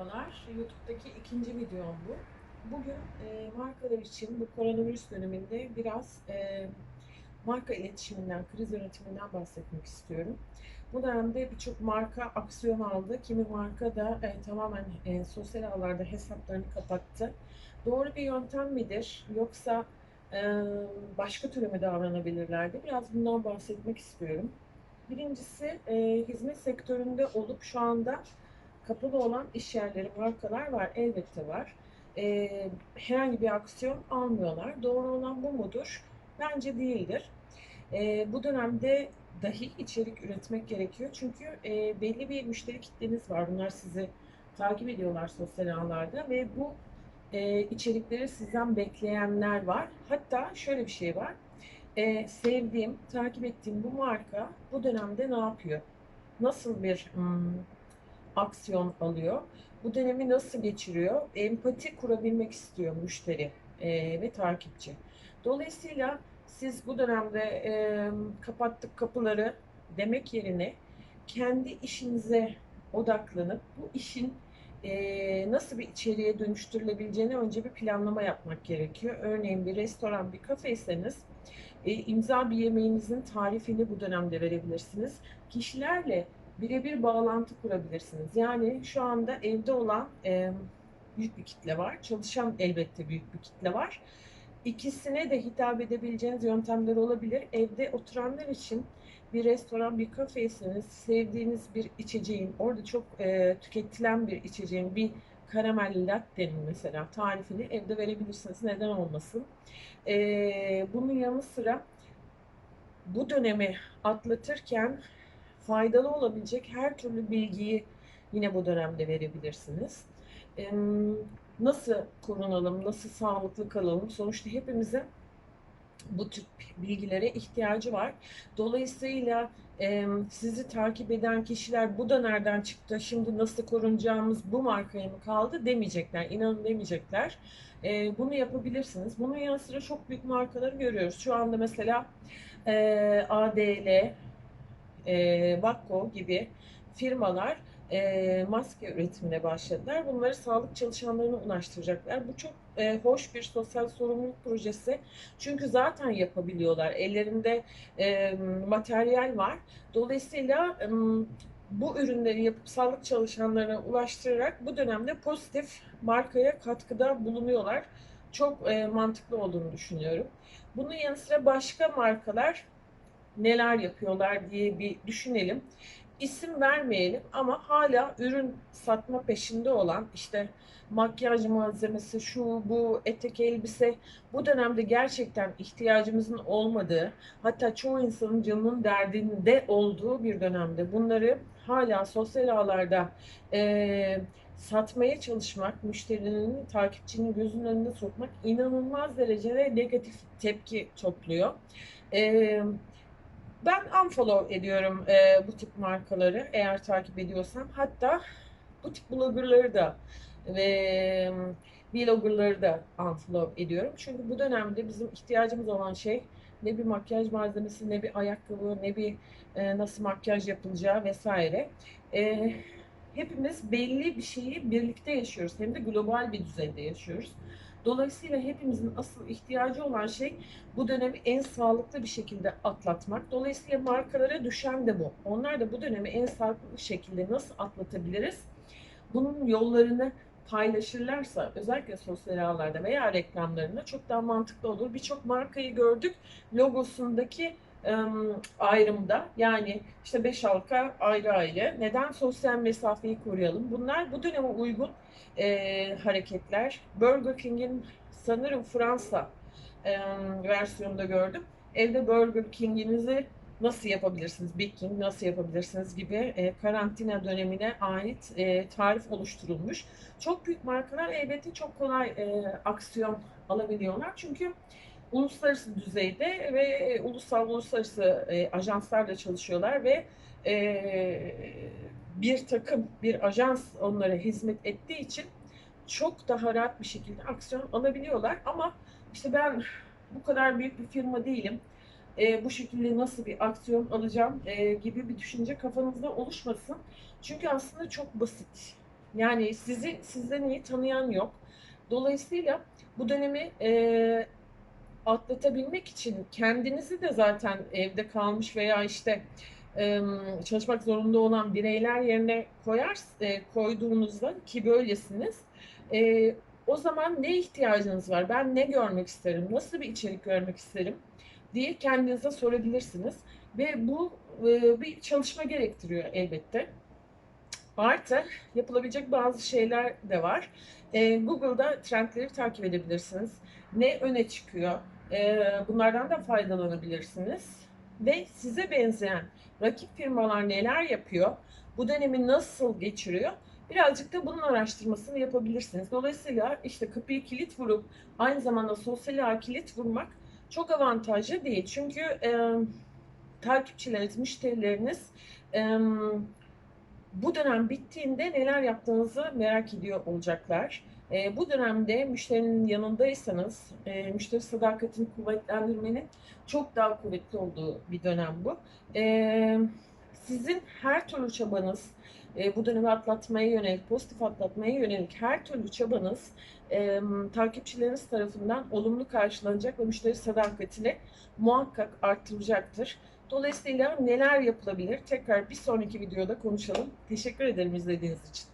Merhabalar, YouTube'daki ikinci videom bu. Bugün e, markalar için bu koronavirüs döneminde biraz e, marka iletişiminden, kriz yönetiminden bahsetmek istiyorum. Bu dönemde birçok marka aksiyon aldı. Kimi marka da e, tamamen e, sosyal ağlarda hesaplarını kapattı. Doğru bir yöntem midir? Yoksa e, başka türlü mü davranabilirlerdi? Biraz bundan bahsetmek istiyorum. Birincisi e, hizmet sektöründe olup şu anda kapalı olan iş yerleri, markalar var. Elbette var. Ee, herhangi bir aksiyon almıyorlar. Doğru olan bu mudur? Bence değildir. Ee, bu dönemde dahi içerik üretmek gerekiyor. Çünkü e, belli bir müşteri kitleniz var. Bunlar sizi takip ediyorlar sosyal ağlarda ve bu e, içerikleri sizden bekleyenler var. Hatta şöyle bir şey var. E, sevdiğim, takip ettiğim bu marka bu dönemde ne yapıyor? Nasıl bir hmm, aksiyon alıyor. Bu dönemi nasıl geçiriyor? Empati kurabilmek istiyor müşteri e, ve takipçi. Dolayısıyla siz bu dönemde e, kapattık kapıları demek yerine kendi işinize odaklanıp bu işin e, nasıl bir içeriğe dönüştürülebileceğini önce bir planlama yapmak gerekiyor. Örneğin bir restoran, bir kafeyseniz e, imza bir yemeğinizin tarifini bu dönemde verebilirsiniz. Kişilerle birebir bağlantı kurabilirsiniz. Yani şu anda evde olan e, büyük bir kitle var. Çalışan elbette büyük bir kitle var. İkisine de hitap edebileceğiniz yöntemler olabilir. Evde oturanlar için bir restoran, bir kafeyseniz sevdiğiniz bir içeceğin, orada çok e, tüketilen bir içeceğin, bir karamel latte'nin mesela tarifini evde verebilirsiniz. Neden olmasın? E, bunun yanı sıra bu dönemi atlatırken faydalı olabilecek her türlü bilgiyi yine bu dönemde verebilirsiniz. Nasıl korunalım, nasıl sağlıklı kalalım? Sonuçta hepimizin bu tür bilgilere ihtiyacı var. Dolayısıyla sizi takip eden kişiler bu da nereden çıktı, şimdi nasıl korunacağımız bu markaya mı kaldı demeyecekler, inanın demeyecekler. Bunu yapabilirsiniz. Bunun yanı sıra çok büyük markaları görüyoruz. Şu anda mesela ADL, e, Vakko gibi firmalar e, maske üretimine başladılar. Bunları sağlık çalışanlarına ulaştıracaklar. Bu çok e, hoş bir sosyal sorumluluk projesi. Çünkü zaten yapabiliyorlar. Ellerinde e, materyal var. Dolayısıyla e, bu ürünleri yapıp sağlık çalışanlarına ulaştırarak bu dönemde pozitif markaya katkıda bulunuyorlar. Çok e, mantıklı olduğunu düşünüyorum. Bunun yanı sıra başka markalar neler yapıyorlar diye bir düşünelim. İsim vermeyelim ama hala ürün satma peşinde olan işte makyaj malzemesi, şu bu etek elbise bu dönemde gerçekten ihtiyacımızın olmadığı hatta çoğu insanın canının derdinde olduğu bir dönemde bunları hala sosyal ağlarda e, satmaya çalışmak, müşterinin, takipçinin gözünün önüne sokmak inanılmaz derecede negatif tepki topluyor. E, ben unfollow ediyorum e, bu tip markaları eğer takip ediyorsam. Hatta bu tip bloggerları da ve vloggerları da unfollow ediyorum. Çünkü bu dönemde bizim ihtiyacımız olan şey ne bir makyaj malzemesi, ne bir ayakkabı, ne bir e, nasıl makyaj yapılacağı vesaire. E, hepimiz belli bir şeyi birlikte yaşıyoruz. Hem de global bir düzeyde yaşıyoruz. Dolayısıyla hepimizin asıl ihtiyacı olan şey bu dönemi en sağlıklı bir şekilde atlatmak. Dolayısıyla markalara düşen de bu. Onlar da bu dönemi en sağlıklı şekilde nasıl atlatabiliriz? Bunun yollarını paylaşırlarsa özellikle sosyal ağlarda veya reklamlarında çok daha mantıklı olur. Birçok markayı gördük logosundaki ayrımda yani işte beş halka ayrı ayrı. Neden sosyal mesafeyi koruyalım? Bunlar bu döneme uygun e, hareketler. Burger King'in sanırım Fransa e, versiyonunda gördüm. Evde Burger King'inizi nasıl yapabilirsiniz, Big King nasıl yapabilirsiniz gibi e, karantina dönemine ait e, tarif oluşturulmuş. Çok büyük markalar elbette çok kolay e, aksiyon alabiliyorlar. Çünkü uluslararası düzeyde ve e, ulusal uluslararası e, ajanslarla çalışıyorlar ve e, bir takım bir ajans onlara hizmet ettiği için çok daha rahat bir şekilde aksiyon alabiliyorlar ama işte ben bu kadar büyük bir firma değilim. E, bu şekilde nasıl bir aksiyon alacağım e, gibi bir düşünce kafanızda oluşmasın. Çünkü aslında çok basit. Yani sizi sizden iyi tanıyan yok. Dolayısıyla bu dönemi e, atlatabilmek için kendinizi de zaten evde kalmış veya işte çalışmak zorunda olan bireyler yerine koyar e, koyduğunuzda ki böylesiniz e, o zaman ne ihtiyacınız var? Ben ne görmek isterim? Nasıl bir içerik görmek isterim? diye kendinize sorabilirsiniz. Ve bu e, bir çalışma gerektiriyor elbette. Artı yapılabilecek bazı şeyler de var. E, Google'da trendleri takip edebilirsiniz. Ne öne çıkıyor? E, bunlardan da faydalanabilirsiniz. Ve size benzeyen rakip firmalar neler yapıyor? Bu dönemi nasıl geçiriyor? Birazcık da bunun araştırmasını yapabilirsiniz. Dolayısıyla işte kapıyı kilit vurup aynı zamanda sosyal kilit vurmak çok avantajlı değil. Çünkü e, takipçileriniz, müşterileriniz e, bu dönem bittiğinde neler yaptığınızı merak ediyor olacaklar. E, bu dönemde müşterinin yanındaysanız e, müşteri sadakatini kuvvetlendirmenin çok daha kuvvetli olduğu bir dönem bu. E, sizin her türlü çabanız, e, bu dönemi atlatmaya yönelik, pozitif atlatmaya yönelik her türlü çabanız e, takipçileriniz tarafından olumlu karşılanacak ve müşteri sadakatini muhakkak arttıracaktır. Dolayısıyla neler yapılabilir? Tekrar bir sonraki videoda konuşalım. Teşekkür ederim izlediğiniz için.